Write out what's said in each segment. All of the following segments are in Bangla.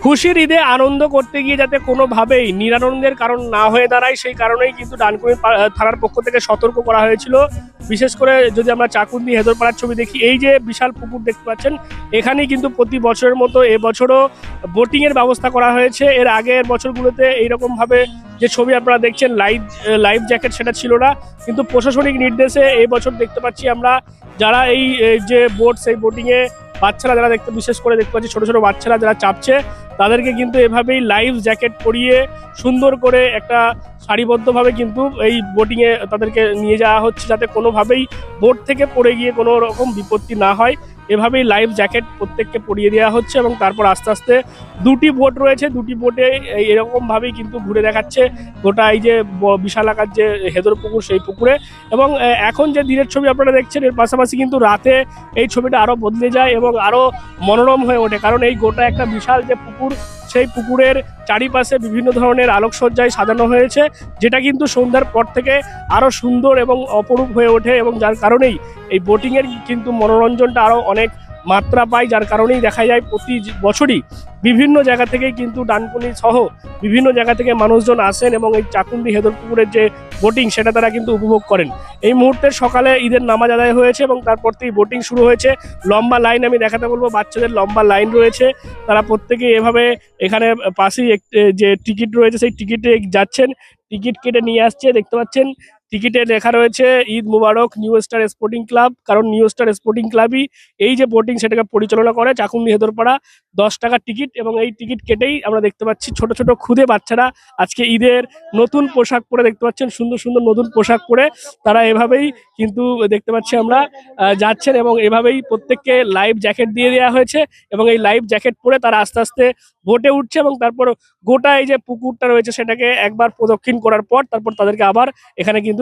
খুশির ঈদে আনন্দ করতে গিয়ে যাতে কোনোভাবেই নিরানন্দের কারণ না হয়ে দাঁড়ায়, সেই কারণেই কিন্তু ডানকুনি পা- থানার পক্ষ থেকে সতর্ক করা হয়েছিল। বিশেষ করে যদি আমরা চাকুন্দি হেদরপাড়ার ছবি দেখি, এই যে বিশাল পুকুর দেখতে পাচ্ছেন, এখানেই কিন্তু প্রতি বছরের মতো এবছরও বোটিংয়ের ব্যবস্থা করা হয়েছে। এর আগের বছরগুলোতে এইরকমভাবে যে ছবি আপনারা দেখছেন লাইভ লাইফ জ্যাকেট সেটা ছিল না। কিন্তু প্রশাসনিক নির্দেশে এই বছর দেখতে পাচ্ছি আমরা, যারা এই যে বোট সেই বোটিং এ বাচ্চারা যারা দেখতে বিশেষ করে দেখতে পাচ্ছি ছোটো ছোটো বাচ্চারা যারা চাপছে, তাদেরকে কিন্তু এভাবেই লাইভ জ্যাকেট পরিয়ে সুন্দর করে একটা সারিবদ্ধভাবে কিন্তু এই বোটিংয়ে তাদেরকে নিয়ে যাওয়া হচ্ছে যাতে কোনোভাবেই বোট থেকে পড়ে গিয়ে কোনো রকম বিপত্তি না হয়। এভাবেই লাইফ জ্যাকেট প্রত্যেককে পরিয়ে দেওয়া হচ্ছে এবং তারপর আস্তে আস্তে দুটি বোট রয়েছে। দুটি বোটে এরকমভাবেই কিন্তু ঘুরে দেখাচ্ছে গোটা এই যে ব- বিশাল আকার যে হেদর পুকুর সেই পুকুরে। এবং এখন যে দিনের ছবি আপনারা দেখছেন, এর পাশাপাশি কিন্তু রাতে এই ছবিটা আরও বদলে যায় এবং আরও মনোরম হয়ে ওঠে। কারণ এই গোটা একটা বিশাল যে পুকুর সেই পুকুরের চারিপাশে বিভিন্ন ধরনের আলোকসজ্জায় সাজানো হয়েছে, যেটা কিন্তু সন্ধ্যার পর থেকে আরও সুন্দর এবং অপরূপ হয়ে ওঠে এবং যার কারণেই এই বোটিংয়ের কিন্তু মনোরঞ্জনটা আরও অনেক মাত্রা পায়, যার কারণেই দেখা যায় প্রতি বছরই বিভিন্ন জায়গা থেকেই কিন্তু ডানকুনি সহ বিভিন্ন জায়গা থেকে মানুষজন আসেন এবং এই চাকুন্দি হেদর পুকুরের যে বোটিং সেটা তারা কিন্তু উপভোগ করেন। এই মুহূর্তে সকালে ঈদের নামাজ আদায় হয়েছে এবং তারপর থেকেই বোটিং শুরু হয়েছে। লম্বা লাইন আমি দেখাতে বলব, বাচ্চাদের লম্বা লাইন রয়েছে। তারা প্রত্যেকে এভাবে এখানে পাশেই যে টিকিট রয়েছে, সেই টিকিটে যাচ্ছেন। টিকিট কেটে নিয়ে আসছে, দেখতে পাচ্ছেন। টিকিটে লেখা রয়েছে, Eid Mubarak, new star sporting club. কারণ নিউ স্টার স্পোর্টিং ক্লাবই এই যে বোটিং সেটাকে পরিচালনা করে চাকুন্দি হেদরপাড়া, দশ টাকার টিকিট এবং এই টিকিট কেটেই আমরা দেখতে পাচ্ছি ছোট ছোট খুদে বাচ্চারা আজকে ঈদের নতুন পোশাক পরে দেখতে পাচ্ছেন, সুন্দর সুন্দর নতুন পোশাক পরে তারা এভাবেই কিন্তু দেখতে পাচ্ছি আমরা যাচ্ছেন এবং এভাবেই প্রত্যেককে লাইভ জ্যাকেট দিয়ে দেওয়া হয়েছে এবং এই লাইভ জ্যাকেট পরে তারা আস্তে আস্তে ভোটে উঠছে এবং তারপর গোটা এই যে পুকুরটা রয়েছে সেটাকে একবার প্রদক্ষিণ করার পর তারপর তাদেরকে আবার এখানে কিন্তু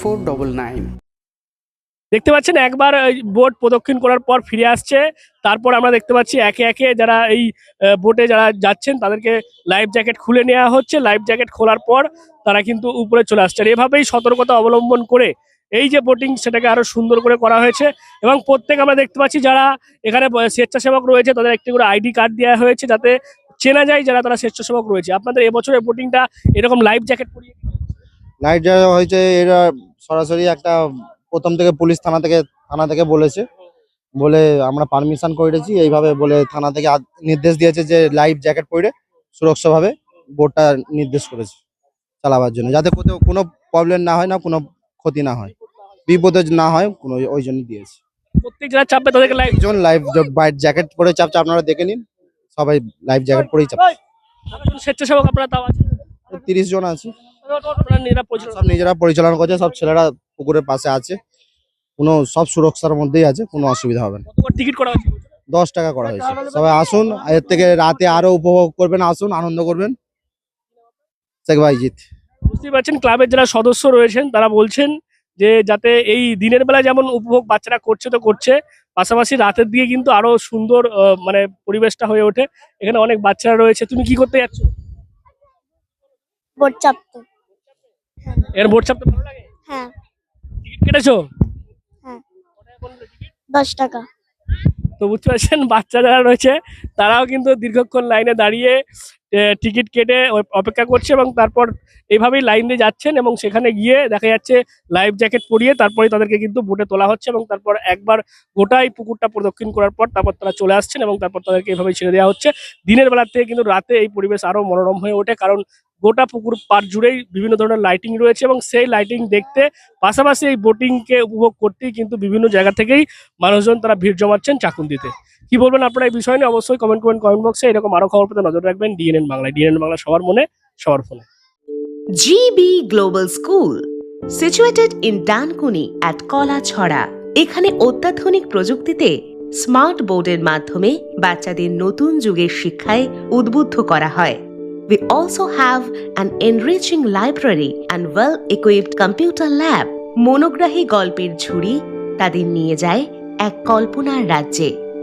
four double nine দেখতে পাচ্ছেন একবার বোট প্রদক্ষিণ করার পর ফিরে আসছে। তারপর আমরা দেখতে পাচ্ছি একে একে যারা এই বোটে যারা যাচ্ছেন তাদেরকে লাইফ জ্যাকেট খুলে নেওয়া হচ্ছে। লাইফ জ্যাকেট খোলার পর তারা কিন্তু উপরে চলে আসছে। আর এভাবেই সতর্কতা অবলম্বন করে এই যে বোটিং সেটাকে আরও সুন্দর করে করা হয়েছে। এবং প্রত্যেক আমরা দেখতে পাচ্ছি যারা এখানে স্বেচ্ছাসেবক রয়েছে তাদের একটি করে আইডি কার্ড দেওয়া হয়েছে যাতে চেনা যায় যারা তারা স্বেচ্ছাসেবক রয়েছে। আপনাদের এবছরের বোটিংটা এরকম লাইফ জ্যাকেট পরিয়ে লাইফ ড্রাইভ হয়েছে এরা সরাসরি একটা প্রথম থেকে পুলিশ থানা থেকে থানা থেকে বলেছে। বলে আমরা পারমিশন করেছি এইভাবে বলে থানা থেকে নির্দেশ দিয়েছে যে লাইফ জ্যাকেট পরে সুরক্ষাভাবে বোটটা নির্দেশ করেছে চালাবার জন্য। যাতে কোথাও কোনো প্রবলেম না হয় না কোনো ক্ষতি না হয়। বিপদে না হয় কোনো ওই জন্য দিয়েছে। প্রত্যেক যারা চাপবে তাদেরকে লাইফ লাইফ বাইট জ্যাকেট পরে চাপছে আপনারা দেখে নিন। সবাই লাইফ জ্যাকেট পরেই চাপছে। স্বেচ্ছাসেবক আপনারা তাও আছে তিরিশ জন আছে। সব নিজেরা পরিচালনা করছে সব ছেলেরা পুকুরের পাশে আছে। কোনো সব সুরক্ষার মধ্যেই আছে কোনো অসুবিধা হবে না। টিকিট করা হচ্ছে দশ টাকা করা হয়েছে। সবাই আসুন এর থেকে রাতে আরও উপভোগ করবেন আসুন আনন্দ করবেন। শেখ ভাইজিৎ। বুঝতেই পারছেন ক্লাবের যারা সদস্য রয়েছেন তারা বলছেন যে যাতে এই দিনের বেলা যেমন উপভোগ বাচ্চারা করছে তো করছে পাশাপাশি রাতের দিকে কিন্তু আরও সুন্দর আহ, মানে পরিবেশটা হয়ে ওঠে। এখানে অনেক বাচ্চারা রয়েছে। তুমি কি করতে যাচ্ছ? এর বোট চাপতে ভালো লাগে? হ্যাঁ। টিকিট কেটেছো? হ্যাঁ। দশ টাকা। তো বুঝতে পারছেন বাচ্চা যারা রয়েছে তারাও কিন্তু দীর্ঘক্ষণ লাইনে দাঁড়িয়ে টিকিট কেটে অপেক্ষা করছে এবং তারপর এইভাবেই লাইন দিয়ে যাচ্ছেন এবং সেখানে গিয়ে দেখা যাচ্ছে লাইফ জ্যাকেট পরিয়ে তারপরে তাদেরকে কিন্তু বোটে তোলা হচ্ছে এবং তারপর একবার গোটাই পুকুরটা প্রদক্ষিণ করার পর তারপর তারা চলে আসছেন এবং তারপর তাদেরকে এইভাবেই ছেড়ে দেওয়া হচ্ছে। দিনের বেলার থেকে কিন্তু রাতে এই পরিবেশ আরও মনোরম হয়ে ওঠে কারণ গোটা পুকুর পার জুড়েই বিভিন্ন ধরনের লাইটিং রয়েছে এবং সেই লাইটিং দেখতে পাশাপাশি এই বোটিংকে উপভোগ করতেই কিন্তু বিভিন্ন জায়গা থেকেই মানুষজন তারা ভিড় জমাচ্ছেন চাকুন্দিতে। কি বলবেন আপনারা এই বিষয় নিয়ে? অবশ্যই কমেন্ট করবেন কমেন্ট বক্সে এরকম আরও খবর পেতে নজর রাখবেন ডিএনএন বাংলায়। ডিএনএন বাংলা সবার মনে সবার ফোনে। Global School, situated in Dankuni at Kola Chhora. এখানে অত্যাধুনিক প্রযুক্তিতে স্মার্ট বোর্ডের মাধ্যমে বাচ্চাদের নতুন যুগের শিক্ষায় উদ্বুদ্ধ করা হয়। We also have an enriching library and well-equipped computer lab. মনোগ্রাহী গল্পের ঝুড়ি তাদের নিয়ে যায় এক কল্পনার রাজ্যে।